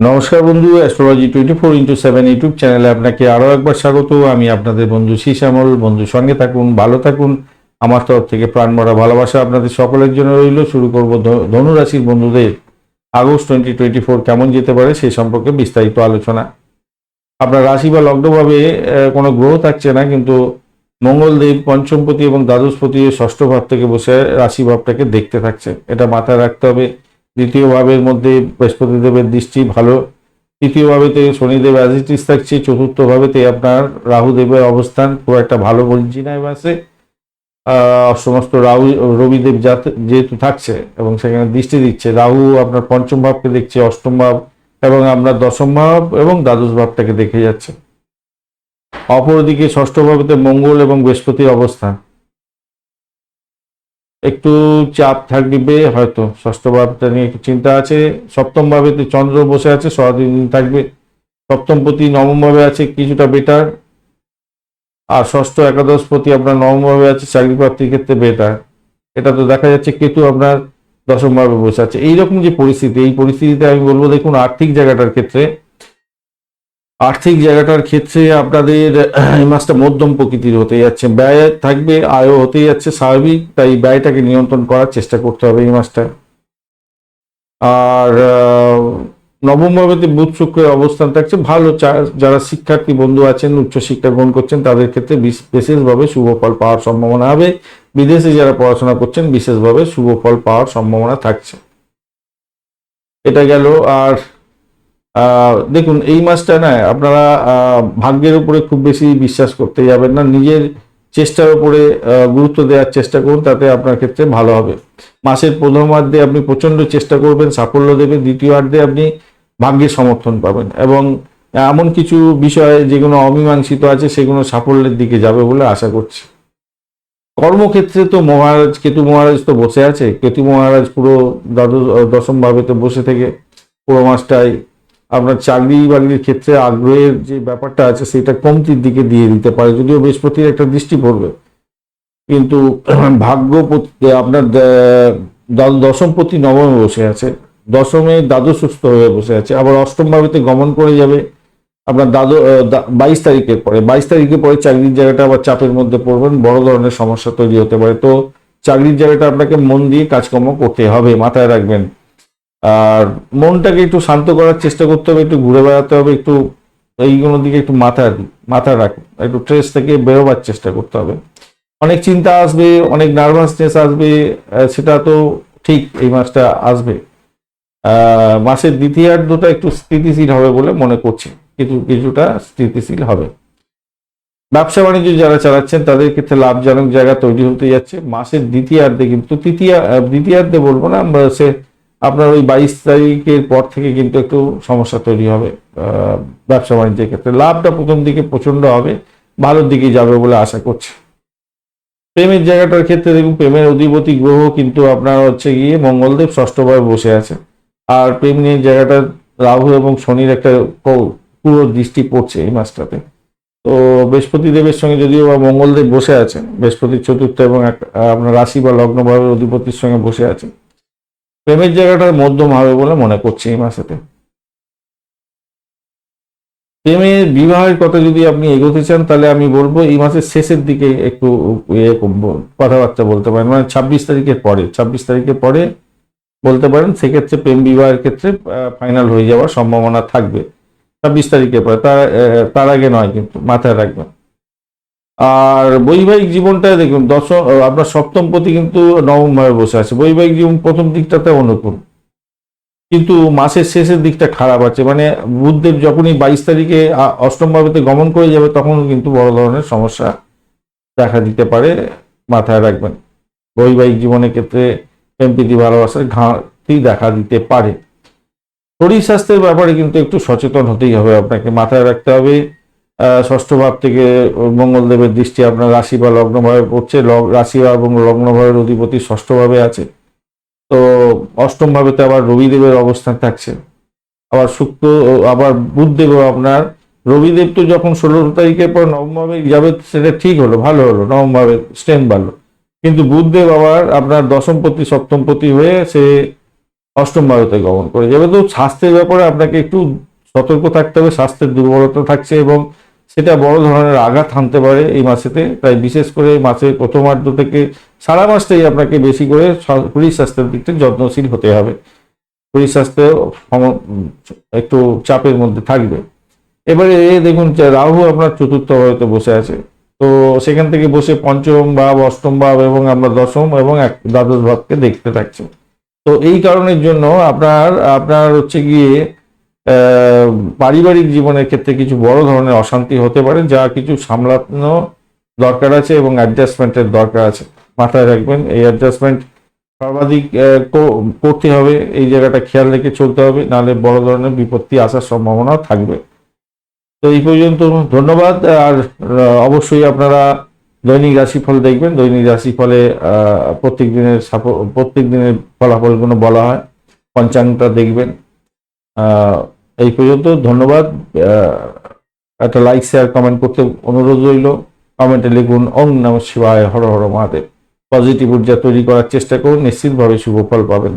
নমস্কার বন্ধু astrology twenty four into seven YouTube চ্যানেলে আপনাকে আরও একবার স্বাগত। আমি আপনাদের বন্ধু শীশ্যামল বন্ধু সঙ্গে থাকুন, ভালো থাকুন। আমার তরফ থেকে প্রাণ ভরা ভালোবাসা আপনাদের সকলের জন্য রইল। শুরু করব ধনুরাশির বন্ধুদের। আগস্ট টোয়েন্টি টোয়েন্টি ফোর কেমন যেতে পারে সেই সম্পর্কে বিস্তারিত আলোচনা। আপনার রাশি বা লগ্নভাবে কোনো গ্রহ থাকছে না, কিন্তু মঙ্গলদেব, পঞ্চমপতি এবং দ্বাদশপতি ষষ্ঠ ভাব থেকে বসে রাশি ভাবটাকে দেখতে থাকছে। এটা মাথায় রাখতে হবে। দ্বিতীয় ভাবের মধ্যে বৃহস্পতি দেবের দৃষ্টি ভালো। তৃতীয় ভাবেতে শনিদেব অ্যাজিটিস থাকছে। চতুর্থ ভাবেতে আপনার রাহু দেবের অবস্থান খুব একটা ভালো বলছি না আহ, সমস্ত রাহু রবিদেব যেহেতু থাকছে এবং সেখানে দৃষ্টি দিচ্ছে রাহু আপনার পঞ্চম ভাবকে দেখছে অষ্টম ভাব এবং আপনার দশম ভাব এবং দ্বাদশ ভাবটাকে দেখে যাচ্ছে। অপরদিকে ষষ্ঠ ভাবেতে মঙ্গল এবং বৃহস্পতির অবস্থান। একটু চাপ থাকবে, হয়তো ষষ্ঠ ভাবটা নিয়ে একটু চিন্তা আছে। সপ্তম ভাবেতে চন্দ্র বসে আছে, সারাদিন থাকবে। সপ্তম প্রতি নবম ভাবে আছে, কিছুটা বেটার আর ষষ্ঠ একাদশ প্রতি আপনার নবম ভাবে আছে, চাকরি প্রাপ্তির ক্ষেত্রে বেটার এটা তো দেখা যাচ্ছে কেতু আপনার দশম ভাবে বসে আছে। এইরকম যে পরিস্থিতি, এই পরিস্থিতিতে আমি বলব, দেখুন, আর্থিক জায়গাটার ক্ষেত্রে আর্থিক জায়গাটার ক্ষেত্রে আপনাদের, এই মাসটা মধ্যম প্রকৃতির হতে যাচ্ছে। ব্যয় থাকবে, আয়ও হতে যাচ্ছে স্বাভাবিক, তাই ব্যয়টাকে নিয়ন্ত্রণ করার চেষ্টা করতে হবে এই মাসটা। আর নবম ভাবেতে বুধ শুক্রের অবস্থান থাকছে ভালো। যারা শিক্ষার্থী বন্ধু আছেন উচ্চশিক্ষা গ্রহণ করছেন, তাদের ক্ষেত্রে বিশেষভাবে শুভ ফল পাওয়ার সম্ভাবনা হবে। বিদেশে যারা পড়াশোনা করছেন, বিশেষভাবে শুভ ফল পাওয়ার সম্ভাবনা থাকছে। এটা গেল। আর দেখুন, এই মাসটা না, আপনারা ভাগ্যের উপরে খুব বেশি বিশ্বাস করতে যাবেন না। নিজের চেষ্টার উপরে গুরুত্ব দেওয়ার চেষ্টা করুন, তাতে আপনার ক্ষেত্রে ভালো হবে। মাসের প্রথমার্ধে আপনি প্রচণ্ড চেষ্টা করবেন, সাফল্য দেবেন দ্বিতীয়ার্ধে আপনি ভাগ্যের সমর্থন পাবেন। এবং এমন কিছু বিষয়, যেগুলো অমীমাংসিত আছে, সেগুলো সাফল্যের দিকে যাবে বলে আশা করছি। কর্মক্ষেত্রে তো মহারাজ, কেতু মহারাজ তো বসে আছে। কেতু মহারাজ পুরো দ্বাদশ, দশম ভাবেতে বসে থেকে পুরো মাসটাই আপনার চাকরি বাকরির ক্ষেত্রে আগ্রহের যে ব্যাপারটা আছে, সেটা কমতির দিকে দিয়ে দিতে পারে। যদিও বৃহস্পতির একটা দৃষ্টি পড়বে। কিন্তু ভাগ্য আপনার দশমপতি নবমে বসে আছে। দশমে দ্বাদশস্থ হয়ে বসে আছে। আবার অষ্টম ভাবেতে গমন করে যাবে। আপনার দ্বাদ বাইশ তারিখের পরে। বাইশ তারিখের পরে চাকরির জায়গাটা আবার চাপের মধ্যে পড়বেন। বড় ধরনের সমস্যা তৈরি হতে পারে। তো চাকরির জায়গাটা আপনাকে মন দিয়ে কাজকর্ম করতে হবে, মাথায় রাখবেন। আর মনটাকে একটু শান্ত করার চেষ্টা করতে হবে, একটু ঘুরে বেড়াতে হবে, একটু এইগুলো দিকে একটু মাথা মাথা রাখুন একটু ট্রেস থেকে বেরোবার চেষ্টা করতে হবে। অনেক চিন্তা আসবে, অনেক নার্ভাসনেস আসবে সেটা তো ঠিক এই মাসটা আসবে। মাসের দ্বিতীয়ার্ধটা একটু স্থিতিশীল হবে বলে মনে করছি, কিছু, কিছুটা স্থিতিশীল হবে। ব্যবসা বাণিজ্য যারা চালাচ্ছেন, তাদের ক্ষেত্রে লাভজনক জায়গা তৈরি হতে যাচ্ছে। মাসের দ্বিতীয়ার্ধে কিন্তু তৃতীয় দ্বিতীয়ার্ধে বলব না সে আপনার ওই বাইশ তারিখের পর থেকে কিন্তু একটু সমস্যা তৈরি হবে ব্যবসা বাণিজ্যের ক্ষেত্রে। লাভটা প্রথম দিকে প্রচণ্ড হবে, ভালোর দিকে যাবে বলে আশা করছি। প্রেমের জায়গাটার ক্ষেত্রে দেখুন, প্রেমের অধিপতি গ্রহ কিন্তু আপনার হচ্ছে গিয়ে মঙ্গলদেব ষষ্ঠভাবে বসে আছে। আর প্রেম নিয়ে জায়গাটা রাহু এবং শনির একটা পুরো দৃষ্টি পড়ছে এই মাসটাতে। তো বৃহস্পতি দেবের সঙ্গে যদিও বা মঙ্গলদেব বসে আছে, বৃহস্পতির চতুর্থ এবং আপনার রাশি বা লগ্নভাবের অধিপতির সঙ্গে বসে আছে। প্রেমের জায়গাটা মধ্যম হবে বলে মনে করছি এই মাসেতে। প্রেমের বিবাহের কথা যদি আপনি এগোতে চান, তাহলে আমি বলব এই মাসের শেষের দিকে একটু ইয়ে কথাবার্তা বলতে পারেন। মানে ছাব্বিশ তারিখের পরে, ছাব্বিশ তারিখের পরে বলতে পারেন, সেক্ষেত্রে প্রেম বিবাহের ক্ষেত্রে ফাইনাল হয়ে যাওয়ার সম্ভাবনা থাকবে। ছাব্বিশ তারিখের পরে, তার তার আগে নয় কিন্তু, মাথায় রাখবেন। আর বৈবাহিক জীবনটা দেখুন দশ আপনার সপ্তম পতি কিন্তু নবম ভাবে বসে আছে। বৈবাহিক জীবন প্রথম দিকটাতে অনুকূল। কিন্তু মাসের শেষের দিকটা খারাপ আছে। মানে বুধদেব যখনই বাইশ তারিখে অষ্টম ভাবেতে গমন করে যাবে তখন কিন্তু বড় ধরনের সমস্যা দেখা দিতে পারে মাথায় রাখবেন। বৈবাহিক জীবনের ক্ষেত্রে প্রেমপ্রীতি ভালোবাসার ঘাটতি দেখা দিতে পারে। শরীর স্বাস্থ্যের ব্যাপারে কিন্তু একটু সচেতন হতেই হবে। আপনাকে মাথায় রাখতে হবে ষষ্ঠ ভাব থেকে মঙ্গলদেবের দৃষ্টি আপনার রাশি বা লগ্নভাবে পড়ছে। রাশি এবং লগ্নভাবের অধিপতি ষষ্ঠভাবে আছে। তো অষ্টম ভাবেতে আবার রবিদেবের অবস্থান থাকছে। আবার শুক্র, আবার বুধদেবও আপনার, রবিদেব তো যখন ষোলো তারিখের পর নবম ভাবে যাবে, সেটা ঠিক হলো, ভালো হলো, নবম ভাবে স্ট্রেন ভালো কিন্তু বুধদেব আবার আপনার দশমপতি সপ্তমপতি হয়ে সে অষ্টম ভারতে গমন করে যাবে। তো স্বাস্থ্যের ব্যাপারে আপনাকে একটু সতর্ক থাকতে হবে, স্বাস্থ্যের দুর্বলতা থাকছে এবং সেটা বড় ধরনের আঘাত হানতে পারে এই মাসেতে। তাই বিশেষ করে মাসের প্রথমার্ধ থেকে সারা মাসটাই আপনাকে বেশি করে শরীর স্বাস্থ্যের দিক থেকে যত্নশীল হতে হবে। শরীর স্বাস্থ্য একটু চাপের মধ্যে থাকবে। এবারে দেখুন রাহু আপনার চতুর্থ ভারতে বসে আছে। তো সেখান থেকে বসে পঞ্চম ভাব, অষ্টম ভাব এবং আমরা দশম এবং এক দ্বাদশ ভাবকে দেখতে থাকছি। তো এই কারণের জন্য আপনার আপনার হচ্ছে গিয়ে পারিবারিক জীবনের ক্ষেত্রে কিছু বড় ধরনের অশান্তি হতে পারে, যা কিছু সামলানো দরকার আছে এবং অ্যাডজাস্টমেন্টের দরকার আছে। মাথায় রাখবেন, এই অ্যাডজাস্টমেন্ট সর্বাধিক করতে হবে, এই জায়গাটা খেয়াল রেখে চলতে হবে, নাহলে বড় ধরনের বিপত্তি আসার সম্ভাবনা থাকবে। তো এই পর্যন্ত ধন্যবাদ, আর অবশ্যই আপনারা দৈনিক রাশিফল দেখবেন। দৈনিক রাশিফলে প্রত্যেক দিনের প্রত্যেক দিনের ফলাফলগুলো বলা হয় পঞ্চাঙ্গটা দেখবেন। এই পর্যন্ত ধন্যবাদ। একটা লাইক শেয়ার কমেন্ট করতে অনুরোধ রইল। কমেন্টে লিখুন ওম নম শিবায়, হর হর মহাদেব। পজিটিভ ঊর্জা তৈরি করার চেষ্টা করুন, নিশ্চিতভাবে শুভ ফল পাবেন।